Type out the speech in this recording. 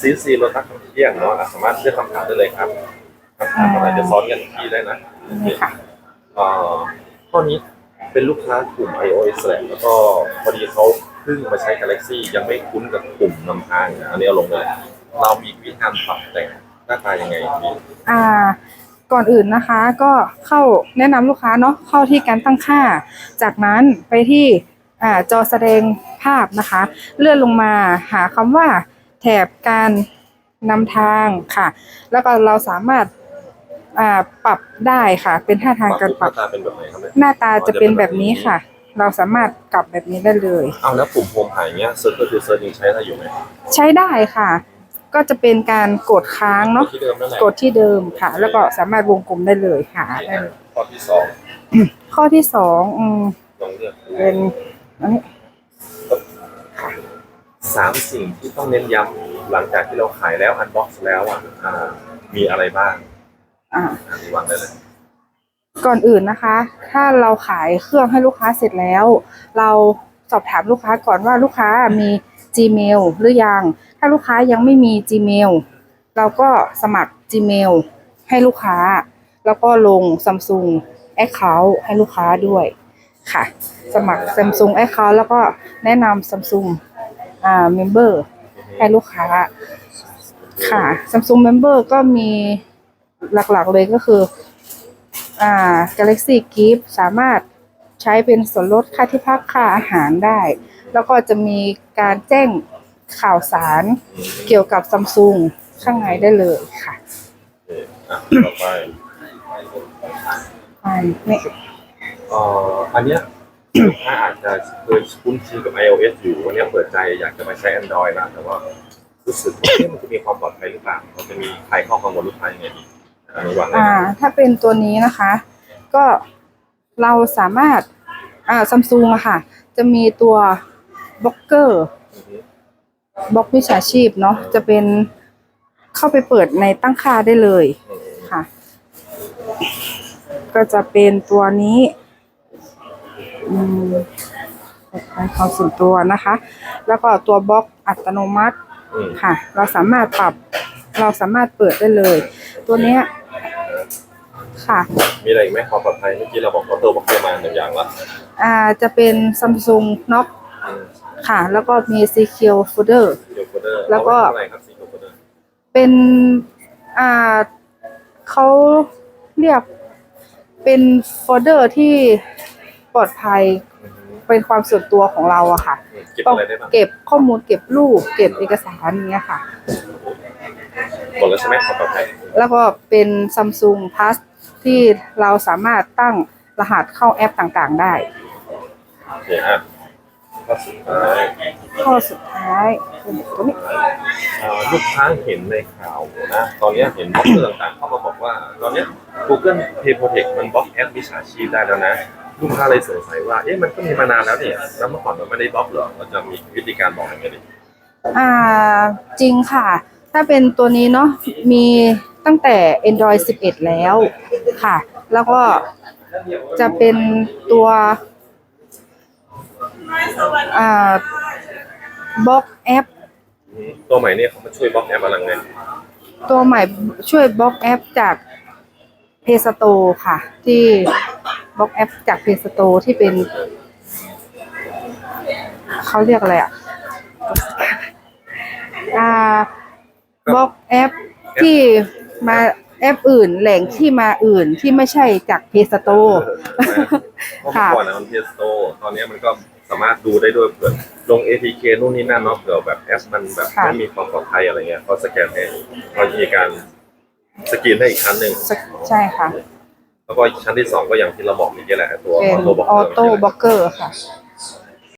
ซีซีรถทักเที่ยงเนาะอะสามารถเลือกคำถามได้เลยครับคำถามอะไรจะซ้อนกันที่ได้นะนี่ค่ะเอ่อข้อนี้เป็นลูกค้ากลุ่ม iOS แหละแล้วก็พอดีเขาเพิ่งมาใช้ Galaxy ยังไม่คุ้นกับกลุ่มนำทางนะอันนี้เอาลงเลย เรามีวิธีการปรับแต่งหน้าตายังไงดีอ่า ก่อนอื่นนะคะ ก็เข้าแนะนำลูกค้าเนาะเข้าที่การตั้งค่า จากนั้นไปที่อ่าจอแสดงภาพนะคะ เลื่อนลงมาหาคำว่า แถบการนำทางค่ะ แล้วก็เราสามารถอ่าปรับได้ค่ะ เป็นท่าทางการหปรับน้าตาเป็นแบบไหนครับเนี่ยหน้าตาจะเป็นแบบนี้ค่ะ เราสามารถกลับแบบนี้ได้เลย เอาแล้วปุ่มโฮมถ่ายเงี้ยเซิร์ฟเวอร์ทูเซิร์ฟยังใช้ได้อยู่ไหมใช้ได้ค่ะ ก็จะเป็นการกดค้างเนาะ ที่เดิมนั่นแหละกดที่เดิมค่ะ แล้วก็สามารถวงกลมได้เลยหาได้เลยข้อที่สองข้อที่สองอืมลองเลือกเป็นอันนี้ สามสิ่งที่ต้องเน้นย้ำหลังจากที่เราขายแล้วอันบ็อกซ์แล้วอะอ่ามีอะไรบ้างอ่า อ่านวางได้เลย ก่อนอื่นนะคะ ถ้าเราขายเครื่องให้ลูกค้าเสร็จแล้ว เราสอบถามลูกค้าก่อนว่าลูกค้ามี Gmail หรือยัง ถ้าลูกค้ายังไม่มี Gmail เราก็สมัคร Gmail ให้ลูกค้า แล้วก็ลง Samsung Account ให้ลูกค้าด้วยค่ะ สมัคร Samsung Account แล้วก็แนะนำ Samsung อ่า Member ให้ลูกค้า ค่ะ Samsung Member ก็มีหลักๆเลยก็คือ อ่า Galaxy Gift สามารถใช้เป็นส่วนลดค่าที่พักค่าอาหารได้ แล้วก็จะมีการแจ้งข่าวสารเกี่ยวกับ Samsung ข้างในได้เลยค่ะโอเคอะต่อไปไปนี่เอ่ออันเนี้ ยลูกค้าอาจจะเคยคุ้นชินกับ iOS อยู่วันนี้เปิดใจอยากจะมาใช้ Android นะแต่ว่ารู้สึกว่ามันจะมีความปลอดภัยหรือเปล่าเราจะมีใครข้อกังวลลูกค้ายังไงบ้างอ่า ถ้าเป็นตัวนี้นะคะ ก็เราสามารถอ่า Samsung อะค่ะ จะมีตัวบล็อกเกอร์บล็อกวิชาชีพเนาะจะเป็นเข้าไปเปิดในตั้งค่าได้เลยค่ะ ก็จะเป็นตัวนี้ อืมในความส่วนตัวนะคะ แล้วก็ตัวบล็อกอัตโนมัติอืมค่ะ เราสามารถปรับ เราสามารถเปิดได้เลย ตัวเนี้ยค่ะ มีอะไรอีกไหมความปลอดภัยเมื่อกี้เราบอกว่าตัวบอกเตอร์มาหนึ่งอย่างละอ่าจะเป็น Samsung Knock อืมค่ะ แล้วก็มี Secure Folder ซีโคเดอร์แล้วก็เอาไเท่าไหร่ครับซีโคเดอร์เป็นอ่าเขาเรียกเป็นโฟลเดอร์ที่ ปลอดภัยเป็นความส่วนตัวของเราอะค่ะเก็บต้องอะไรได้บ้างเก็บข้อมูลเก็บรูปเก็บเอกสารอย่างเงี้ยค่ะหมดแล้วใช่ไหมความปลอดภัยแล้วก็เป็น Samsung Plus ที่เราสามารถตั้งรหัสเข้าแอปต่างๆได้ โอเคอะข้อสุดท้ายข้อสุดท้ายเป็นตัวนี้เอ่อลูกค้าเห็นในข่าวนะ ตอนเนี้ยเห็นบล็อกเกอร์ต่างๆเขามาบอกว่า ตอนเนี้ย Google Pay Protect มันบล็อกแอปมิจฉาชีพได้แล้วนะ ลูกค้าเลยสงสัยว่า เอ๊ะมันก็มีมานานแล้วเนี่ยแล้วเมื่อก่อนมันไม่ได้บล็อกเหรอเราจะมีวิธีการบอกยังไงดีอ่าจริงค่ะ ถ้าเป็นตัวนี้เนาะมีตั้งแต่ Android 11 แล้วค่ะ แล้วก็จะเป็นตัวอ่าบล็อกแอปอืมตัวใหม่เนี่ยเขามาช่วยบล็อกแอปอะไรไงตัวใหม่ช่วยบล็อกแอปจาก Play Store ค่ะ ที่ บล็อกแอปจาก Play Store ที่เป็น เขาเรียกอะไรอะอ่าบล็อกแอปที่มาแอปอื่นแหล่งที่มาอื่นที่ไม่ใช่จาก Play Store เพราะค่ะเมื่อก่อนนะมันเพสโตตอนนี้มันก็สามารถดูได้ด้วยเผื่อลง APK นู่นนี่นั่นเนาะเผื่อแบบแอปมันแบบค่ะไม่มีความปลอดภัยอะไรเงี้ยเขาสแกนให้เขามีการสกรีนให้อีกชั้นหนึ่งใช่ค่ะ แล้วก็ชั้นที่สองก็อย่างที่เราบอกเมื่อกี้แหละตัวเป็นออโต้บล็อกออโต้บล็อกเกอร์ค่ะโ